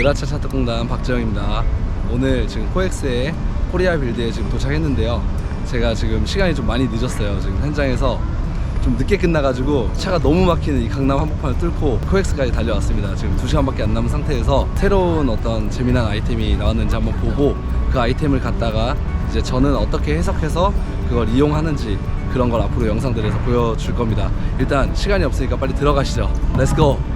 으라차 차특공단 박재영입니다. 오늘 지금 코엑스의 코리아 빌드에 지금 도착했는데요. 제가 지금 시간이 좀 많이 늦었어요. 지금 현장에서 좀 늦게 끝나가지고 차가 너무 막히는 이 강남 한복판을 뚫고 코엑스까지 달려왔습니다. 지금 2시간밖에 안 남은 상태에서 새로운 어떤 재미난 아이템이 나왔는지 한번 보고 그 아이템을 갖다가 이제 저는 어떻게 해석해서 그걸 이용하는지 그런 걸 앞으로 영상들에서 보여줄 겁니다. 일단 시간이 없으니까 빨리 들어가시죠. 렛츠고!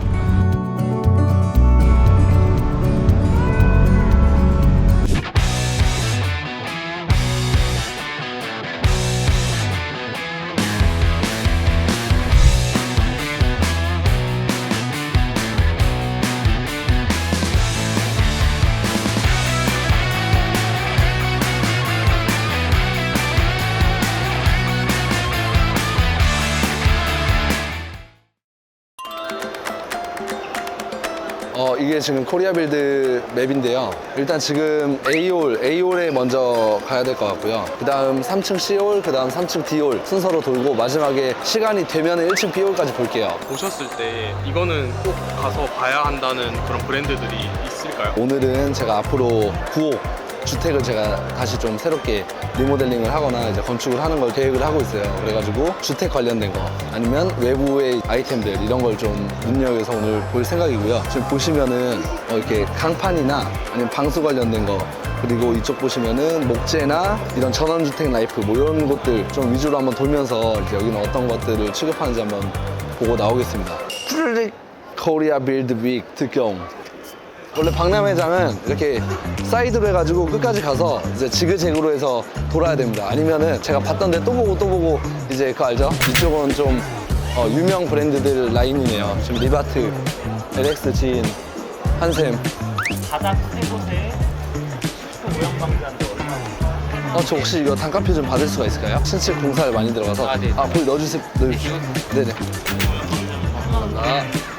어 이게 지금 코리아 빌드 맵인데요. 일단 지금 A홀, A홀에 먼저 가야 될 것 같고요. 그 다음 3층 C홀, 그 다음 3층 D홀 순서로 돌고 마지막에 시간이 되면 1층 B홀까지 볼게요. 보셨을 때 이거는 꼭 가서 봐야 한다는 그런 브랜드들이 있을까요? 오늘은 제가 앞으로 9호 주택을 제가 다시 좀 새롭게 리모델링을 하거나 이제 건축을 하는 걸 계획을 하고 있어요. 그래가지고 주택 관련된 거 아니면 외부의 아이템들 이런 걸 좀 눈여겨서 오늘 볼 생각이고요. 지금 보시면은 어, 이렇게 강판이나 아니면 방수 관련된 거 그리고 이쪽 보시면은 목재나 이런 전원주택 라이프 뭐 이런 것들 좀 위주로 한번 돌면서 이제 여기는 어떤 것들을 취급하는지 한번 보고 나오겠습니다. 프르릭 코리아 빌드 윅 특경 원래 박람회장은 이렇게 사이드로 해가지고 끝까지 가서 이제 지그재그로 해서 돌아야 됩니다. 아니면은 제가 봤던 데 또 보고 또 보고 이제 그거 알죠? 이쪽은 좀 어, 유명 브랜드들 라인이네요. 지금 리바트, LX 진, 한샘. 바닥 세 곳에 모형 방지하는데 얼마? 어, 저 혹시 이거 단가표 좀 받을 수가 있을까요? 신축 공사를 많이 들어가서. 아, 네. 아, 거기 넣어주세요. 넣어주세요. 네네. 감사합니다.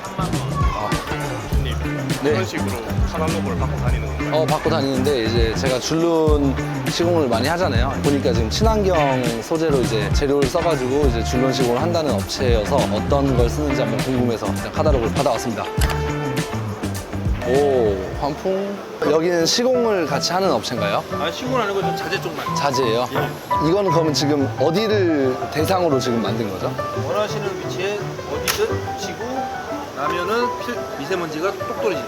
네. 이런 식으로 카탈로그를 갖고 다니는 건가요? 어, 받고 다니는데 이제 제가 줄눈 시공을 많이 하잖아요. 보니까 지금 친환경 소재로 이제 재료를 써가지고 이제 줄눈 시공을 한다는 업체여서 어떤 걸 쓰는지 한번 궁금해서 그냥 카탈로그를 받아왔습니다. 오, 환풍. 여기는 시공을 같이 하는 업체인가요? 아 시골 아니고 좀 자재 쪽만. 자재예요. 이거는 그러면 지금 어디를 대상으로 지금 만든 거죠? 원하시는 위치에 어디든 나면은 필- 미세먼지가 똑 떨어지죠.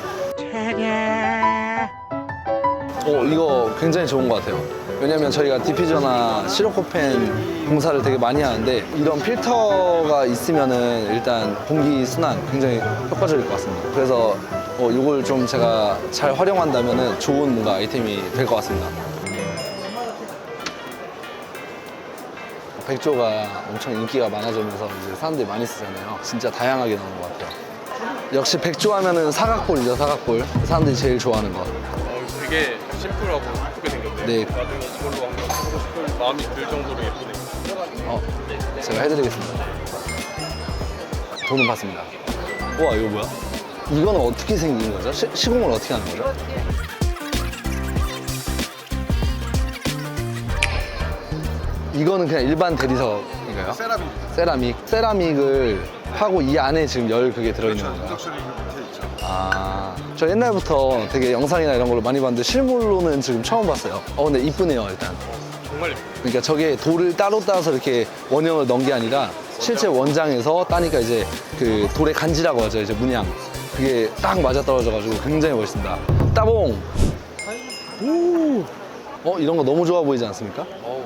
어, 이거 굉장히 좋은 것 같아요. 왜냐면 저희가 디퓨저나 시로코펜 공사를 되게 많이 하는데 이런 필터가 있으면은 일단 공기 순환 굉장히 효과적일 것 같습니다. 그래서 어, 이걸 좀 제가 잘 활용한다면은 좋은 뭔가 아이템이 될 것 같습니다. 백조가 엄청 인기가 많아지면서 이제 사람들이 많이 쓰잖아요. 진짜 다양하게 나오는 것 같아요. 역시 백조 하면은 사각볼이죠, 사각볼. 사람들이 제일 좋아하는 거. 어, 되게 심플하고 예쁘게 생겼네요. 네. 나중에 이걸로 한번 하고 싶을 마음이 들 정도로 예쁘네요. 어, 제가 해드리겠습니다. 돈은 받습니다. 우와, 이거 뭐야? 이거는 어떻게 생긴 거죠? 시, 시공을 어떻게 하는 거죠? 이거는 그냥 일반 대리석인가요? 세라믹 세라믹. 세라믹을 하고 이 안에 지금 열 그게 들어있는 건가요? 인덕션이 돼 있죠. 아, 저 옛날부터 되게 영상이나 이런 걸로 많이 봤는데 실물로는 지금 처음 봤어요. 어, 근데 이쁘네요, 일단. 정말. 그러니까 저게 돌을 따로 따서 이렇게 원형을 넣은 게 아니라 실제 원장에서 따니까 이제 그 돌의 간지라고 하죠 이제 문양 그게 딱 맞아 떨어져가지고 굉장히 멋있습니다 따봉 오. 어 이런 거 너무 좋아 보이지 않습니까? 어우,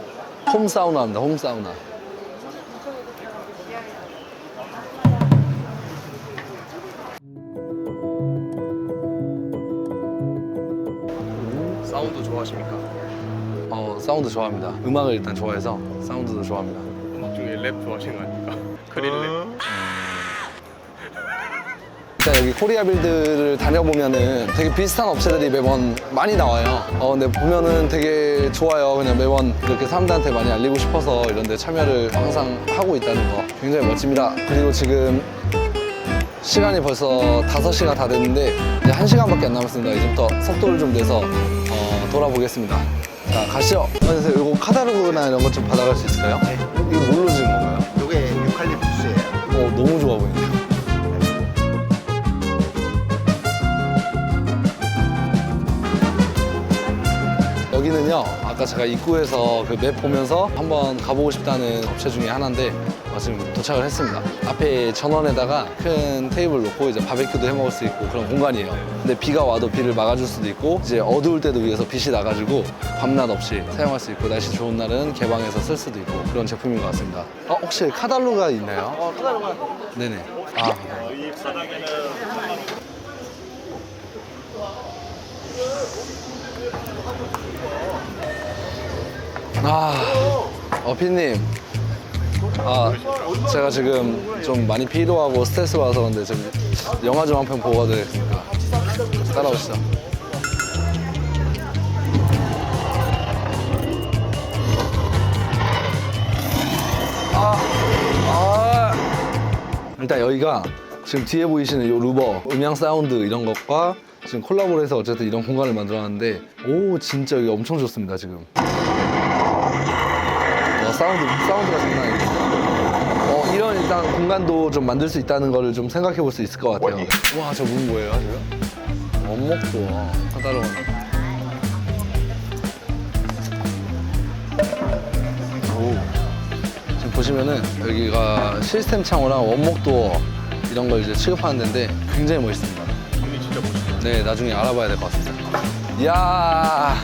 홈 사우나입니다 홈 사우나 사운드 좋아하십니까? 어 사운드 좋아합니다 음악을 일단 좋아해서 사운드도 좋아합니다 음악 중에 랩 좋아하시는 거 아닙니까? 크릴랩. 일단 여기 코리아 빌드를 다녀보면은 되게 비슷한 업체들이 매번 많이 나와요. 어, 근데 보면은 되게 좋아요. 그냥 매번 이렇게 사람들한테 많이 알리고 싶어서 이런 데 참여를 항상 하고 있다는 거 굉장히 멋집니다. 그리고 지금 시간이 벌써 5시가 다 됐는데 이제 1시간밖에 안 남았습니다. 이제부터 속도를 좀 내서 어, 돌아보겠습니다. 자, 가시죠. 선생님, 이거 카다르그나 이런 것 좀 받아갈 수 있을까요? 네. 이거 뭘로 지은 건가요? 요게 유칼립투스예요. 어, 너무 좋아 보이네요. 여기는요, 아까 제가 입구에서 그 맵 보면서 한번 가보고 싶다는 업체 중에 하나인데 지금 도착을 했습니다. 앞에 전원에다가 큰 테이블 놓고 이제 바베큐도 해 먹을 수 있고 그런 공간이에요. 근데 비가 와도 비를 막아줄 수도 있고 이제 어두울 때도 위에서 빛이 나가지고 밤낮 없이 사용할 수 있고 날씨 좋은 날은 개방해서 쓸 수도 있고 그런 제품인 것 같습니다. 어, 혹시 카달로가 있나요? 어, 카다로가 네네. 아. 아, 어, 피님. 아, 제가 지금 좀 많이 피로하고 스트레스 받아서 근데 좀 영화 좀 한 편 보고 가도 되겠습니까? 따라오시죠. 아, 일단 여기가 지금 뒤에 보이시는 이 루버 음향 사운드 이런 것과 지금 콜라보를 해서 어쨌든 이런 공간을 만들어놨는데 오 진짜 여기 엄청 좋습니다 지금 와 사운드 사운드가 장난 아니에요 어 이런 일단 공간도 좀 만들 수 있다는 거를 좀 생각해 볼 수 있을 것 같아요. 와저 문 뭐예요 지금 원목도 하다로 오 지금 보시면은 여기가 시스템 창호랑 원목 도어 이런 걸 이제 취급하는 데인데 굉장히 멋있습니다. 네, 나중에 알아봐야 될 것 같습니다. 이야,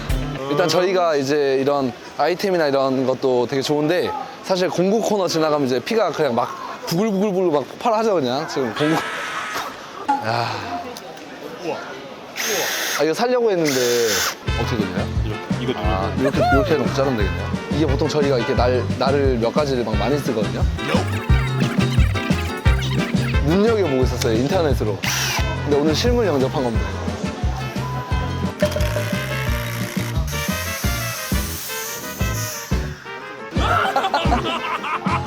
일단 저희가 이제 이런 아이템이나 이런 것도 되게 좋은데 사실 공구 코너 지나가면 이제 피가 그냥 막 부글부글부글 막 폭발하죠 그냥 지금 공구. 야. 아 이거 살려고 했는데 어떻게 되나요? 이거 아, 이렇게 이렇게 놓고 자르면 되겠네요. 이게 보통 저희가 이렇게 날 날을 몇 가지를 막 많이 쓰거든요. 눈여겨 보고 있었어요 인터넷으로. 근데 오늘 실물 영접한 겁니다.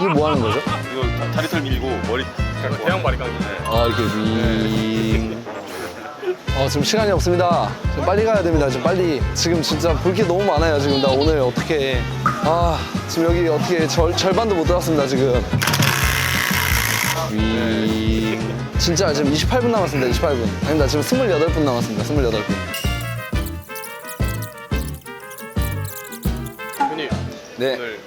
이게 뭐 하는 거죠? 이거 다리털 밀고 머리 깎고 태양 바리깡이 아 이렇게 윙. 어 지금 시간이 없습니다. 지금 빨리 가야 됩니다. 지금 빨리. 지금 진짜 볼 게 너무 많아요. 지금 나 오늘 어떻게 아 지금 여기 어떻게 절, 절반도 못 들었습니다. 지금. 윙. 진짜 지금 28분 남았습니다. 28분. 아닙니다. 지금 28분 남았습니다. 28분. 형님 네. 오늘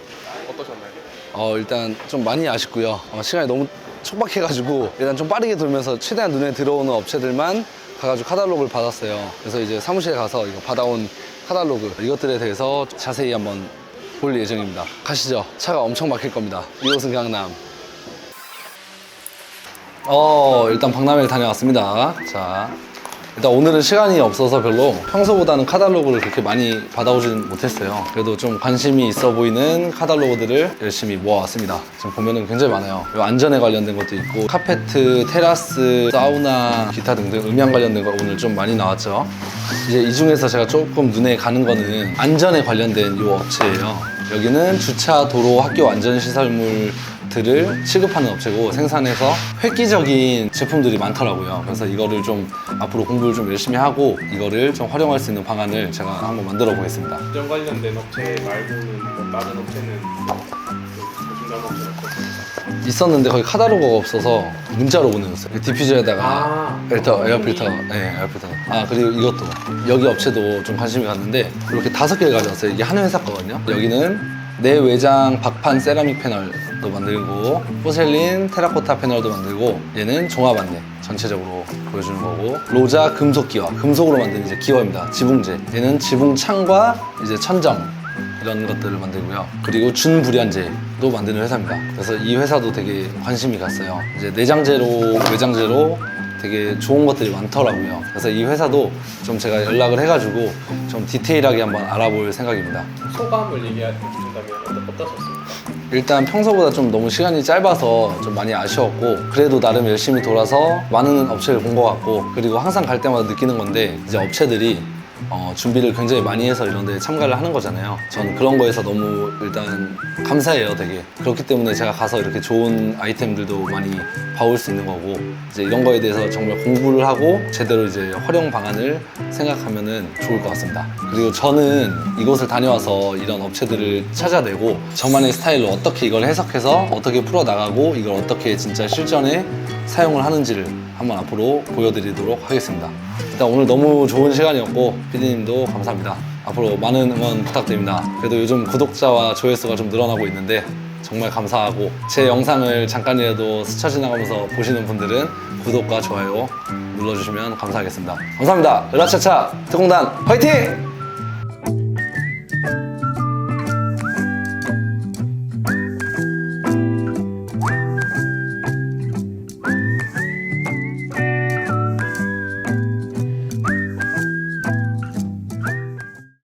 어떠셨나요? 어 일단 좀 많이 아쉽고요. 어, 시간이 너무 촉박해가지고 일단 좀 빠르게 돌면서 최대한 눈에 들어오는 업체들만 가가지고 카달로그를 받았어요. 그래서 이제 사무실에 가서 이거 받아온 카달로그 이것들에 대해서 자세히 한번 볼 예정입니다. 가시죠. 차가 엄청 막힐 겁니다. 이곳은 강남. 어 일단 박람회를 다녀왔습니다. 자 일단 오늘은 시간이 없어서 별로 평소보다는 카달로그를 그렇게 많이 받아오진 못했어요. 그래도 좀 관심이 있어 보이는 카달로그들을 열심히 모아왔습니다. 지금 보면은 굉장히 많아요. 요 안전에 관련된 것도 있고 카페트, 테라스, 사우나, 기타 등등 음향 관련된 거 오늘 좀 많이 나왔죠. 이제 이 중에서 제가 조금 눈에 가는 거는 안전에 관련된 이 업체예요. 여기는 주차, 도로, 학교 안전 시설물 들을 취급하는 업체고 생산해서 획기적인 제품들이 많더라고요. 그래서 이거를 좀 앞으로 공부를 좀 열심히 하고 이거를 좀 활용할 수 있는 방안을 제가 한번 만들어 보겠습니다. 안전 관련된 업체 말고는 뭐 다른 업체는 보신다는 업체는 없었어요? 있었는데 거기 카다로그가 없어서 문자로 보내줬어요. 디퓨저에다가 아. 필터, 에어 필터, 네, 에어 필터. 아 그리고 이것도 여기 업체도 좀 관심이 갔는데 이렇게 다섯 개를 가져왔어요. 이게 한 회사 거거든요. 여기는 내 외장 박판 세라믹 패널 도 만들고 포셀린 테라코타 패널도 만들고 얘는 종합 안내 전체적으로 보여주는 거고 로자 금속 기화 금속으로 만든 이제 기화입니다. 지붕재 얘는 지붕창과 이제 천정 이런 것들을 만들고요. 그리고 준불연제도 만드는 회사입니다. 그래서 이 회사도 되게 관심이 갔어요. 이제 내장재로, 외장재로 되게 좋은 것들이 많더라고요. 그래서 이 회사도 좀 제가 연락을 해가지고 좀 디테일하게 한번 알아볼 생각입니다. 소감을 얘기해 어떠- 어떠셨습니까? 일단 평소보다 좀 너무 시간이 짧아서 좀 많이 아쉬웠고 그래도 나름 열심히 돌아서 많은 업체를 본 것 같고 그리고 항상 갈 때마다 느끼는 건데 이제 업체들이 어, 준비를 굉장히 많이 해서 이런 데 참가를 하는 거잖아요. 전 그런 거에서 너무 일단 감사해요, 되게. 그렇기 때문에 제가 가서 이렇게 좋은 아이템들도 많이 봐올 수 있는 거고 이제 이런 거에 대해서 정말 공부를 하고 제대로 이제 활용 방안을 생각하면은 좋을 것 같습니다. 그리고 저는 이곳을 다녀와서 이런 업체들을 찾아내고 저만의 스타일로 어떻게 이걸 해석해서 어떻게 풀어나가고 이걸 어떻게 진짜 실전에 사용을 하는지를 한번 앞으로 보여드리도록 하겠습니다. 일단 오늘 너무 좋은 시간이었고 피디님도 감사합니다. 앞으로 많은 응원 부탁드립니다. 그래도 요즘 구독자와 조회수가 좀 늘어나고 있는데 정말 감사하고 제 영상을 잠깐이라도 스쳐 지나가면서 보시는 분들은 구독과 좋아요 눌러주시면 감사하겠습니다. 감사합니다. 으라차차 특공단 화이팅!